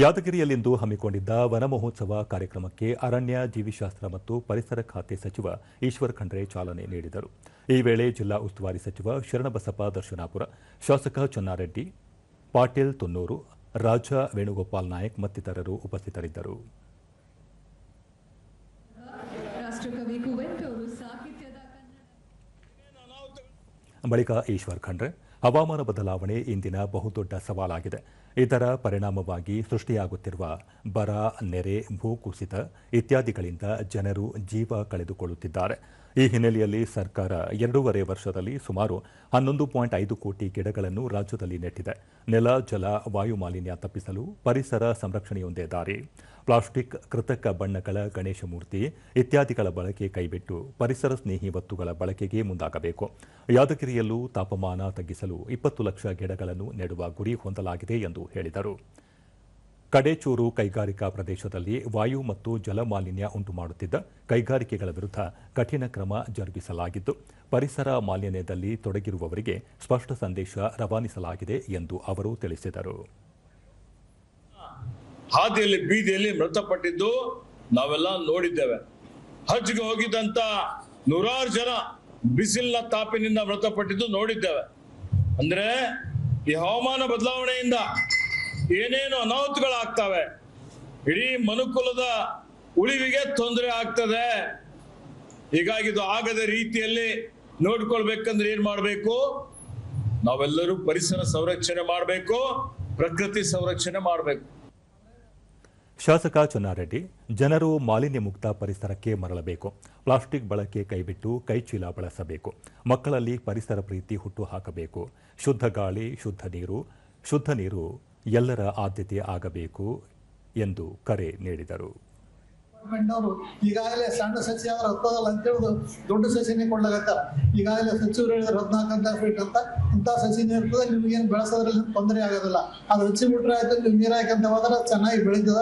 ಯಾದಗಿರಿಯಲ್ಲಿಂದು ಹಮ್ಮಿಕೊಂಡಿದ್ದ ವನಮಹೋತ್ಸವ ಕಾರ್ಯಕ್ರಮಕ್ಕೆ ಅರಣ್ಯ ಜೀವಿಶಾಸ್ತ್ರ ಮತ್ತು ಪರಿಸರ ಖಾತೆ ಸಚಿವ ಈಶ್ವರ್ ಖಂಡ್ರೆ ಚಾಲನೆ ನೀಡಿದರು. ಈ ವೇಳೆ ಜಿಲ್ಲಾ ಉಸ್ತುವಾರಿ ಸಚಿವ ಶರಣಬಸಪ್ಪ ದರ್ಶನಾಪುರ ಶಾಸಕ ಚನ್ನಾರೆಡ್ಡಿ ಪಾಟೀಲ್ ತುನ್ನೂರು ರಾಜ ವೇಣುಗೋಪಾಲ್ ನಾಯಕ್ ಮತ್ತಿತರರು ಉಪಸ್ಥಿತರಿದ್ದರು. ಬಳಿಕ ಈಶ್ವರ್ ಖಂಡ್ರೆ ಹವಾಮಾನ ಬದಲಾವಣೆ ಇಂದಿನ ಬಹುದೊಡ್ಡ ಸವಾಲಾಗಿದೆ. ಇದರ ಪರಿಣಾಮವಾಗಿ ಸೃಷ್ಟಿಯಾಗುತ್ತಿರುವ ಬರ, ನೆರೆ, ಭೂಕುಸಿತ ಇತ್ಯಾದಿಗಳಿಂದ ಜನರು ಜೀವ ಕಳೆದುಕೊಳ್ಳುತ್ತಿದ್ದಾರೆ. ಈ ಹಿನ್ನೆಲೆಯಲ್ಲಿ ಸರ್ಕಾರ ಎರಡೂವರೆ ವರ್ಷದಲ್ಲಿ ಸುಮಾರು ಹನ್ನೊಂದು ಪಾಯಿಂಟ್ ಐದು ಕೋಟಿ ಗಿಡಗಳನ್ನು ರಾಜ್ಯದಲ್ಲಿ ನೆಟ್ಟಿದೆ. ನೆಲ, ಜಲ, ವಾಯು ಮಾಲಿನ್ಯ ತಪ್ಪಿಸಲು ಪರಿಸರ ಸಂರಕ್ಷಣೆಯೊಂದೇ ದಾರಿ. ಪ್ಲಾಸ್ಟಿಕ್, ಕೃತಕ ಬಣ್ಣಗಳ ಗಣೇಶ ಮೂರ್ತಿ ಇತ್ಯಾದಿಗಳ ಬಳಕೆ ಕೈಬಿಟ್ಟು ಪರಿಸರ ಸ್ನೇಹಿ ವಸ್ತುಗಳ ಬಳಕೆಗೆ ಮುಂದಾಗಬೇಕು. ಯಾದಗಿರಿಯಲ್ಲೂ ತಾಪಮಾನ ತಗ್ಗಿಸಲು ಇಪ್ಪತ್ತು ಲಕ್ಷ ಗಿಡಗಳನ್ನು ನೆಡುವ ಗುರಿ ಹೊಂದಲಾಗಿದೆ ಎಂದು ಹೇಳಿದರು. ಕಡೇಚೂರು ಕೈಗಾರಿಕಾ ಪ್ರದೇಶದಲ್ಲಿ ವಾಯು ಮತ್ತು ಜಲ ಮಾಲಿನ್ಯ ಉಂಟು ಮಾಡುತ್ತಿದ್ದ ಕೈಗಾರಿಕೆಗಳ ವಿರುದ್ಧ ಕಠಿಣ ಕ್ರಮ ಜರುಗಿಸಲಾಗಿದ್ದು, ಪರಿಸರ ಮಾಲಿನ್ಯದಲ್ಲಿ ತೊಡಗಿರುವವರಿಗೆ ಸ್ಪಷ್ಟ ಸಂದೇಶ ರವಾನಿಸಲಾಗಿದೆ ಎಂದು ಅವರು ತಿಳಿಸಿದರು. ಹಾದಿಯಲ್ಲಿ, ಬೀದಿಯಲ್ಲಿ ಮೃತಪಟ್ಟಿದ್ದು ನಾವೆಲ್ಲ ನೋಡಿದ್ದೇವೆ. ಹಜ್ಗೆ ಹೋಗಿದ್ದಂತ ನೂರಾರು ಜನ ಬಿಸಿಲಿನ ತಾಪಿನಿಂದ ಮೃತಪಟ್ಟಿದ್ದು ನೋಡಿದ್ದೇವೆ. ಅಂದ್ರೆ ಈ ಹವಾಮಾನ ಬದಲಾವಣೆಯಿಂದ ಏನೇನು ಅನಾಹುತಗಳಾಗ್ತವೆ. ಇಡೀ ಮನುಕುಲದ ಉಳಿವಿಗೆ ತೊಂದರೆ ಆಗ್ತದೆ. ಹೀಗಾಗಿ ಇದು ಆಗದ ರೀತಿಯಲ್ಲಿ ನೋಡ್ಕೊಳ್ಬೇಕಂದ್ರೆ ಏನ್ ಮಾಡಬೇಕು? ನಾವೆಲ್ಲರೂ ಪರಿಸರ ಸಂರಕ್ಷಣೆ ಮಾಡಬೇಕು, ಪ್ರಕೃತಿ ಸಂರಕ್ಷಣೆ ಮಾಡಬೇಕು. ಶಾಸಕ ಚನ್ನಾರೆಡ್ಡಿ, ಜನರು ಮಾಲಿನ್ಯ ಮುಕ್ತ ಪರಿಸರಕ್ಕೆ ಮರಳಬೇಕು. ಪ್ಲಾಸ್ಟಿಕ್ ಬಳಕೆ ಕೈಬಿಟ್ಟು ಕೈಚೀಲ ಬಳಸಬೇಕು. ಮಕ್ಕಳಲ್ಲಿ ಪರಿಸರ ಪ್ರೀತಿ ಹುಟ್ಟು ಹಾಕಬೇಕು. ಶುದ್ಧ ಗಾಳಿ, ಶುದ್ಧ ನೀರು ಶುದ್ಧ ನೀರು ಎಲ್ಲರ ಆದ್ಯತೆ ಆಗಬೇಕು ಎಂದು ಕರೆ ನೀಡಿದರು. ಡಿಪಾರ್ಟ್ಮೆಂಟ್ನವರು ಈಗಾಗಲೇ ಸಣ್ಣ ಸಸಿ ಅವರು ಹತ್ತದಲ್ಲ ಅಂತ ಹೇಳುದು ದೊಡ್ಡ ಸಸಿನೇ ಕೊಡ್ಲಾಗತ್ತಾರ ಈಗಾಗಲೇ ಸಚಿವರು ಹೇಳಿದ್ರು ಹದಿನಾಲ್ಕು ಅಂತ ಫೀಟ್ ಅಂತ ಇಂಥ ಸಸಿನೇ ಇರ್ತದೆ ನಿಮ್ಗೇನು ಬೆಳೆಸೋದ್ರಲ್ಲಿ ತೊಂದರೆ ಆಗೋದಿಲ್ಲ. ಅದು ಹಚ್ಚಿ ಬಿಟ್ರೆ ಆಯ್ತು, ನೀವು ನೀರು ಹಾಕಂತ ಹೋದ್ರೆ ಚೆನ್ನಾಗಿ ಬೆಳೀತದ.